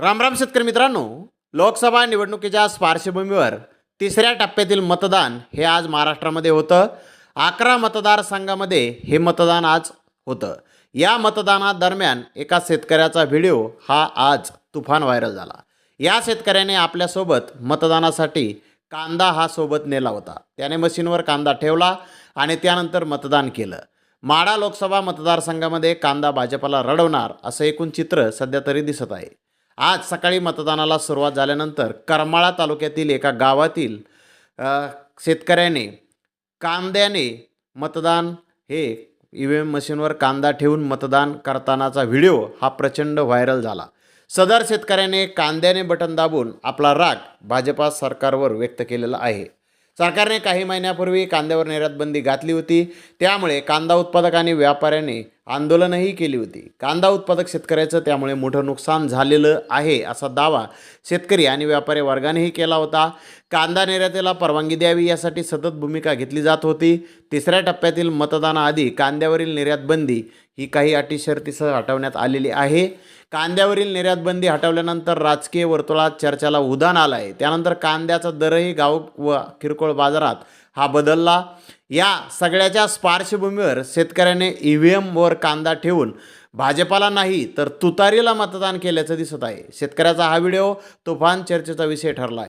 रामराम शेतकरी मित्रांनो लोकसभा निवडणुकीच्या पार्श्वभूमीवर तिसऱ्या टप्प्यातील मतदान हे आज महाराष्ट्रामध्ये होतं. अकरा मतदारसंघामध्ये हे मतदान आज होतं. या मतदानादरम्यान एका शेतकऱ्याचा व्हिडिओ हा आज तुफान व्हायरल झाला. या शेतकऱ्याने आपल्यासोबत मतदानासाठी कांदा हा सोबत नेला होता. त्याने मशीनवर कांदा ठेवला आणि त्यानंतर मतदान केलं. माडा लोकसभा मतदारसंघामध्ये कांदा भाजपला रडवणार असं एकूण चित्र सध्या तरी दिसत आहे. आज सकाळी मतदानाला सुरुवात झाल्यानंतर करमाळा तालुक्यातील एका गावातील शेतकऱ्याने कांद्याने मतदान हे ई व्ही एम मशीनवर कांदा ठेवून मतदान करतानाचा व्हिडिओ हा प्रचंड व्हायरल झाला. सदर शेतकऱ्याने कांद्याने बटन दाबून आपला राग भाजपा सरकारवर व्यक्त केलेला आहे. सरकारने काही महिन्यापूर्वी कांद्यावर निर्यात बंदी घातली होती. त्यामुळे कांदा उत्पादक आणि व्यापाऱ्यांनी आंदोलनही केली होती. कांदा उत्पादक शेतकऱ्याचं त्यामुळे मोठं नुकसान झालेलं आहे असा दावा शेतकरी आणि व्यापारी वर्गानेही केला होता. कांदा निर्यातीला परवानगी द्यावी यासाठी सतत भूमिका घेतली जात होती. तिसऱ्या टप्प्यातील मतदानाआधी कांद्यावरील निर्यात बंदी ही काही अटी शर्तीसह हटवण्यात आलेली आहे. कांद्यावरील निर्यात बंदी हटवल्यानंतर राजकीय वर्तुळात चर्चेला उधाण आलं आहे त्यानंतर कांद्याचा दरही गाव व किरकोळ बाजारात हा बदलला. या सगळ्याच्या पार्श्वभूमीवर शेतकऱ्याने ई व्ही एमवर कांदा ठेवून भाजपाला नाही तर तुतारीला मतदान केल्याचं दिसत आहे. शेतकऱ्याचा हा व्हिडिओ तुफान चर्चेचा विषय ठरला आहे